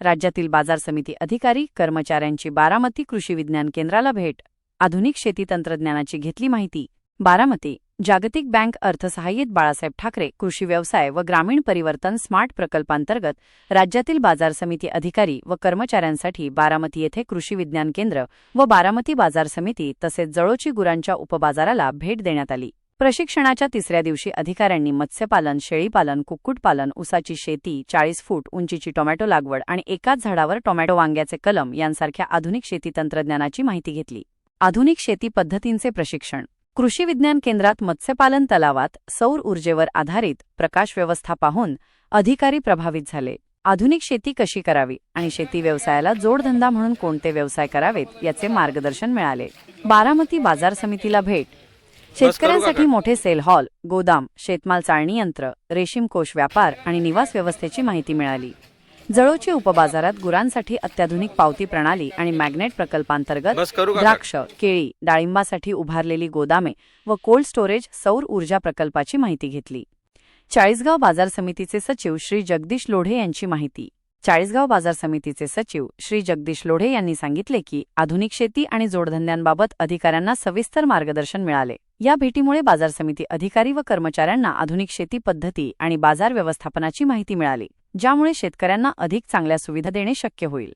राज्यातील बाजार समिती अधिकारी कर्मचाऱ्यांची बारामती कृषी विज्ञान केंद्राला भेट. आधुनिक शेती तंत्रज्ञानाची घेतली माहिती. बारामती जागतिक बँक अर्थसहाय्यित बाळासाहेब ठाकरे कृषी व्यवसाय व ग्रामीण परिवर्तन स्मार्ट प्रकल्पांतर्गत राज्यातील बाजार समिती अधिकारी व कर्मचाऱ्यांसाठी बारामती येथे कृषी विज्ञान केंद्र व बारामती बाजार समिती तसेच जळोची गुरांच्या उपबाजाराला भेट देण्यात आली. प्रशिक्षणाच्या तिसऱ्या दिवशी अधिकाऱ्यांनी मत्स्यपालन शेळीपालन कुक्कुटपालन उसाची शेती चाळीस फूट उंचीची टोमॅटो लागवड आणि एकाच झाडावर टोमॅटो वांग्याचे कलम यांसारख्या आधुनिक शेती तंत्रज्ञानाची माहिती घेतली. आधुनिक शेती पद्धतींचे प्रशिक्षण. कृषी विज्ञान केंद्रात मत्स्यपालन तलावात सौर ऊर्जेवर आधारित प्रकाश व्यवस्था पाहून अधिकारी प्रभावित झाले. आधुनिक शेती कशी करावी आणि शेती व्यवसायाला जोडधंदा म्हणून कोणते व्यवसाय करावेत याचे मार्गदर्शन मिळाले. बारामती बाजार समितीला भेट शेतकऱ्यांसाठी मोठे सेल हॉल गोदाम शेतमाल चाळणी यंत्र रेशीम कोश व्यापार आणि निवास व्यवस्थेची माहिती मिळाली. जळोची उपबाजारात गुरांसाठी अत्याधुनिक पावती प्रणाली आणि मॅग्नेट प्रकल्पांतर्गत द्राक्ष केळी डाळिंबासाठी उभारलेली गोदामे व कोल्ड स्टोरेज सौर ऊर्जा प्रकल्पाची माहिती घेतली. चाळीसगाव बाजार समितीचे सचिव श्री जगदीश लोढे यांची माहिती. चाळीसगाव बाजार समितीचे सचिव श्री जगदीश लोढे यांनी सांगितले की आधुनिक शेती आणि जोडधंद्यांबाबत अधिकाऱ्यांना सविस्तर मार्गदर्शन मिळाले. या भेटीमुळे बाजार समिती अधिकारी व कर्मचाऱ्यांना आधुनिक शेती पद्धती आणि बाजार व्यवस्थापनाची माहिती मिळाली ज्यामुळे शेतकऱ्यांना अधिक चांगल्या सुविधा देणे शक्य होईल.